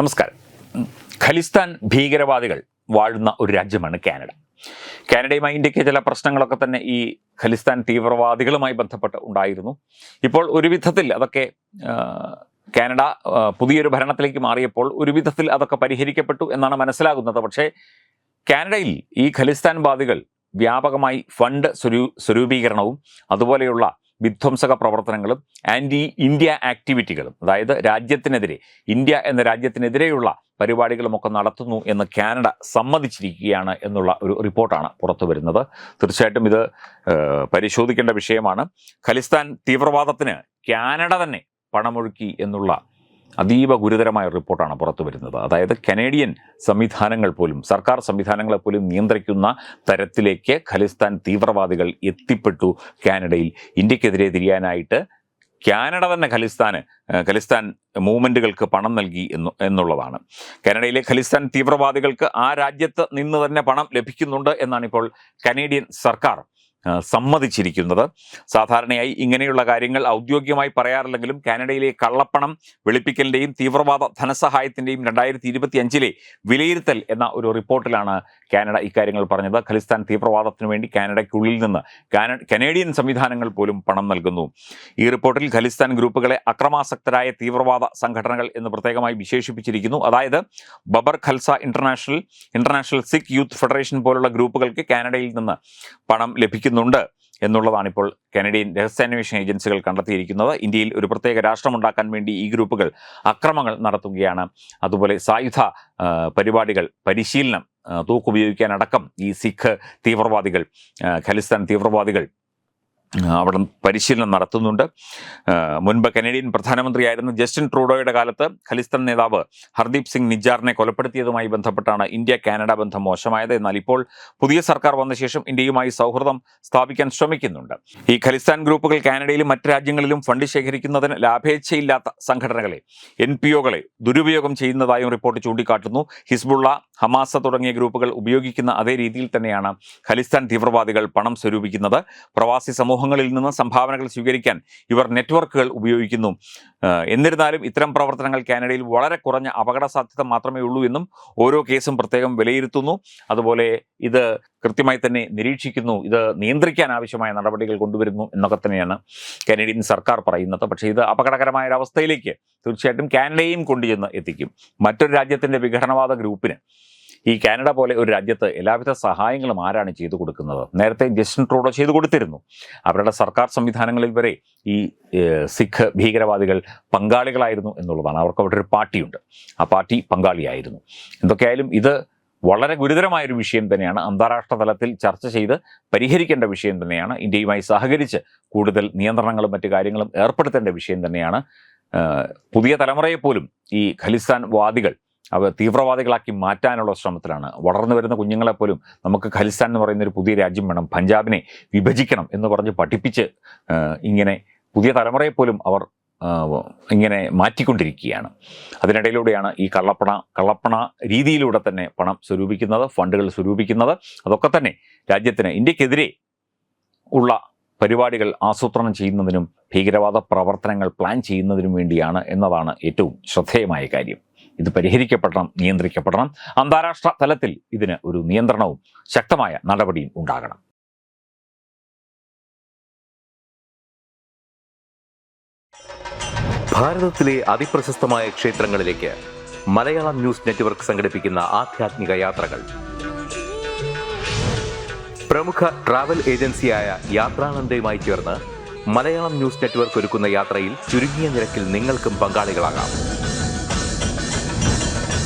നമസ്കാരം. ഖലിസ്ഥാൻ ഭീകരവാദികൾ വാഴുന്ന ഒരു രാജ്യമാണ് കാനഡ. കാനഡയുമായി ഇന്ത്യയ്ക്ക് ചില പ്രശ്നങ്ങളൊക്കെ തന്നെ ഈ ഖലിസ്ഥാൻ തീവ്രവാദികളുമായി ബന്ധപ്പെട്ട് ഉണ്ടായിരുന്നു. ഇപ്പോൾ ഒരു വിധത്തിൽ അതൊക്കെ കാനഡ പുതിയൊരു ഭരണത്തിലേക്ക് മാറിയപ്പോൾ ഒരു വിധത്തിൽ അതൊക്കെ പരിഹരിക്കപ്പെട്ടു എന്നാണ് മനസ്സിലാകുന്നത്. പക്ഷേ കാനഡയിൽ ഈ ഖലിസ്ഥാൻ വാദികൾ വ്യാപകമായി ഫണ്ട് സ്വരൂ സ്വരൂപീകരണവും അതുപോലെയുള്ള വിധ്വംസക പ്രവർത്തനങ്ങളും ആന്റി ഇന്ത്യ ആക്ടിവിറ്റികളും അതായത് രാജ്യത്തിനെതിരെ ഇന്ത്യ എന്ന രാജ്യത്തിനെതിരെയുള്ള പരിപാടികളുമൊക്കെ നടത്തുന്നു എന്ന് കാനഡ സമ്മതിച്ചിരിക്കുകയാണ് എന്നുള്ള ഒരു റിപ്പോർട്ടാണ് പുറത്തു വരുന്നത്. തീർച്ചയായിട്ടും ഇത് പരിശോധിക്കേണ്ട വിഷയമാണ്. ഖലിസ്ഥാൻ തീവ്രവാദത്തിന് കാനഡ തന്നെ പണമൊഴുക്കി എന്നുള്ള അതീവ ഗുരുതരമായ റിപ്പോർട്ടാണ് പുറത്തു വരുന്നത്. അതായത് കനേഡിയൻ സംവിധാനങ്ങൾ പോലും സർക്കാർ സംവിധാനങ്ങളെ പോലും നിയന്ത്രിക്കുന്ന തരത്തിലേക്ക് ഖലിസ്ഥാൻ തീവ്രവാദികൾ എത്തിപ്പെട്ടു കാനഡയിൽ. ഇന്ത്യക്കെതിരെ തിരിയാനായിട്ട് കാനഡ തന്നെ ഖലിസ്ഥാന് ഖലിസ്ഥാൻ മൂവ്മെന്റുകൾക്ക് പണം നൽകി എന്ന് എന്നുള്ളതാണ്. കാനഡയിലെ ഖലിസ്ഥാൻ തീവ്രവാദികൾക്ക് ആ രാജ്യത്ത് നിന്ന് തന്നെ പണം ലഭിക്കുന്നുണ്ട് എന്നാണ് ഇപ്പോൾ കനേഡിയൻ സർക്കാർ സമ്മതിച്ചിരിക്കുന്നത്. സാധാരണയായി ഇങ്ങനെയുള്ള കാര്യങ്ങൾ ഔദ്യോഗികമായി പറയാറില്ലെങ്കിലും കാനഡയിലെ കള്ളപ്പണം വെളുപ്പിക്കലിന്റെയും തീവ്രവാദ ധനസഹായത്തിന്റെയും രണ്ടായിരത്തി ഇരുപത്തി അഞ്ചിലെ വിലയിരുത്തൽ എന്ന ഒരു റിപ്പോർട്ടിലാണ് കാനഡ ഇക്കാര്യങ്ങൾ പറഞ്ഞത്. ഖലിസ്ഥാൻ തീവ്രവാദത്തിന് വേണ്ടി കാനഡയ്ക്കുള്ളിൽ നിന്ന് കാന കനേഡിയൻ സംവിധാനങ്ങൾ പോലും പണം നൽകുന്നു. ഈ റിപ്പോർട്ടിൽ ഖലിസ്ഥാൻ ഗ്രൂപ്പുകളെ അക്രമാസക്തരായ തീവ്രവാദ സംഘടനകൾ എന്ന് പ്രത്യേകമായി വിശേഷിപ്പിച്ചിരിക്കുന്നു. അതായത് Babbar Khalsa international international Sikh youth federation പോലുള്ള ഗ്രൂപ്പുകൾക്ക് കാനഡയിൽ നിന്ന് പണം ലഭിക്കുന്നുണ്ട് എന്നുള്ളതാണ് ഇപ്പോൾ കനഡിയൻ രഹസ്യാന്വേഷണ ഏജൻസികൾ കണ്ടെത്തിയിരിക്കുന്നത്. ഇന്ത്യയിൽ ഒരു പ്രത്യേക രാഷ്ട്രമുണ്ടാക്കാൻ വേണ്ടി ഈ ഗ്രൂപ്പുകൾ അക്രമങ്ങൾ നടത്തുകയാണ്. അതുപോലെ സായുധ പരിപാടികൾ പരിശീലനം തൂക്കുപയോഗിക്കാനടക്കം ഈ സിഖ് തീവ്രവാദികൾ ഖലിസ്ഥാൻ തീവ്രവാദികൾ അവിടെ പരിശീലനം നടത്തുന്നുണ്ട്. മുൻപ് കനേഡിയൻ പ്രധാനമന്ത്രിയായിരുന്ന ജസ്റ്റിൻ ട്രൂഡോയുടെ കാലത്ത് ഖലിസ്ഥാൻ നേതാവ് ഹർദീപ് സിംഗ് നിജാറിനെ കൊലപ്പെടുത്തിയതുമായി ബന്ധപ്പെട്ടാണ് ഇന്ത്യ കാനഡ ബന്ധം മോശമായത്. എന്നാൽ ഇപ്പോൾ പുതിയ സർക്കാർ വന്ന ശേഷം ഇന്ത്യയുമായി സൗഹൃദം സ്ഥാപിക്കാൻ ശ്രമിക്കുന്നുണ്ട്. ഈ ഖലിസ്ഥാൻ ഗ്രൂപ്പുകൾ കാനഡയിലും മറ്റ് രാജ്യങ്ങളിലും ഫണ്ട് ശേഖരിക്കുന്നതിന് ലാഭേച്ഛയില്ലാത്ത സംഘടനകളെ എൻ പി ഒകളെ ദുരുപയോഗം ചെയ്യുന്നതായും റിപ്പോർട്ട് ചൂണ്ടിക്കാട്ടുന്നു. ഹിസ്ബുള്ള ഹമാസ തുടങ്ങിയ ഗ്രൂപ്പുകൾ ഉപയോഗിക്കുന്ന അതേ രീതിയിൽ തന്നെയാണ് ഖലിസ്ഥാൻ തീവ്രവാദികൾ പണം സ്വരൂപിക്കുന്നത്. പ്രവാസി സമൂഹങ്ങളിൽ നിന്ന് സംഭാവനകൾ സ്വീകരിക്കാൻ ഇവർ നെറ്റ്വർക്കുകൾ ഉപയോഗിക്കുന്നു. എന്നിരുന്നാലും ഇത്തരം പ്രവർത്തനങ്ങൾ കാനഡയിൽ വളരെ കുറഞ്ഞ അപകട സാധ്യത മാത്രമേ ഉള്ളൂ എന്നും ഓരോ കേസും പ്രത്യേകം വിലയിരുത്തുന്നു. അതുപോലെ ഇത് കൃത്യമായി തന്നെ നിരീക്ഷിക്കുന്നു. ഇത് നിയന്ത്രിക്കാൻ ആവശ്യമായ നടപടികൾ കൊണ്ടുവരുന്നു എന്നൊക്കെ തന്നെയാണ് കാനഡിയൻ സർക്കാർ പറയുന്നത്. പക്ഷേ ഇത് അപകടകരമായ ഒരു അവസ്ഥയിലേക്ക് തീർച്ചയായിട്ടും കാനഡയും കൊണ്ടുചെന്ന് എത്തിക്കും. മറ്റൊരു രാജ്യത്തിന്റെ വിഘടനവാദ ഗ്രൂപ്പിന് ഈ കാനഡ പോലെ ഒരു രാജ്യത്ത് എല്ലാവിധ സഹായങ്ങളും ആരാണ് ചെയ്തു കൊടുക്കുന്നത്? നേരത്തെ ജസ്റ്റിൻ ട്രൂഡോ ചെയ്തു കൊടുത്തിരുന്നു. അവരുടെ സർക്കാർ സംവിധാനങ്ങളിൽ വരെ ഈ സിഖ് ഭീകരവാദികൾ പങ്കാളികളായിരുന്നു എന്നുള്ളതാണ്. അവർക്ക് അവിടെ ഒരു പാർട്ടിയുണ്ട്. ആ പാർട്ടി പങ്കാളിയായിരുന്നു. എന്തൊക്കെയായാലും ഇത് വളരെ ഗുരുതരമായൊരു വിഷയം തന്നെയാണ്. അന്താരാഷ്ട്ര തലത്തിൽ ചർച്ച ചെയ്ത് പരിഹരിക്കേണ്ട വിഷയം തന്നെയാണ്. ഇന്ത്യയുമായി സഹകരിച്ച് കൂടുതൽ നിയന്ത്രണങ്ങളും മറ്റു കാര്യങ്ങളും ഏർപ്പെടുത്തേണ്ട വിഷയം തന്നെയാണ്. പുതിയ തലമുറയെ പോലും ഈ ഖലിസ്ഥാൻ വാദികൾ അവ തീവ്രവാദികളാക്കി മാറ്റാനുള്ള ശ്രമത്തിലാണ്. വളർന്നു വരുന്ന കുഞ്ഞുങ്ങളെപ്പോലും നമുക്ക് ഖലിസ്ഥാൻ എന്ന് പറയുന്ന ഒരു പുതിയ രാജ്യം വേണം. പഞ്ചാബിനെ വിഭജിക്കണം എന്ന് പറഞ്ഞ് പഠിപ്പിച്ച് ഇങ്ങനെ പുതിയ തലമുറയെപ്പോലും അവർ ഇങ്ങനെ മാറ്റിക്കൊണ്ടിരിക്കുകയാണ്. അതിനിടയിലൂടെയാണ് ഈ കള്ളപ്പണ കള്ളപ്പണ രീതിയിലൂടെ തന്നെ പണം സ്വരൂപിക്കുന്നത് ഫണ്ടുകൾ സ്വരൂപിക്കുന്നത്. അതൊക്കെ തന്നെ രാജ്യത്തിന് ഇന്ത്യക്കെതിരെ ഉള്ള പരിപാടികൾ ആസൂത്രണം ചെയ്യുന്നതിനും ഭീകരവാദ പ്രവർത്തനങ്ങൾ പ്ലാൻ ചെയ്യുന്നതിനും വേണ്ടിയാണ് എന്നതാണ് ഏറ്റവും ശ്രദ്ധേയമായ കാര്യം. ഇത് പരിഹരിക്കപ്പെടണം നിയന്ത്രിക്കപ്പെടണം. അന്താരാഷ്ട്ര തലത്തിൽ ഇതിന് ഒരു നിയന്ത്രണവും ശക്തമായ നടപടിയും ഉണ്ടാകണം. ഭാരതത്തിലെ അതിപ്രശസ്തമായ ക്ഷേത്രങ്ങളിലേക്ക് മലയാളം ന്യൂസ് നെറ്റ്വർക്ക് സംഘടിപ്പിക്കുന്ന ആധ്യാത്മിക യാത്രകൾ. പ്രമുഖ ട്രാവൽ ഏജൻസിയായ യാത്രാനന്ദയുമായി ചേർന്ന് മലയാളം ന്യൂസ് നെറ്റ്വർക്ക് ഒരുക്കുന്ന യാത്രയിൽ ചുരുങ്ങിയ നിരക്കിൽ നിങ്ങൾക്കും പങ്കാളികളാകാം.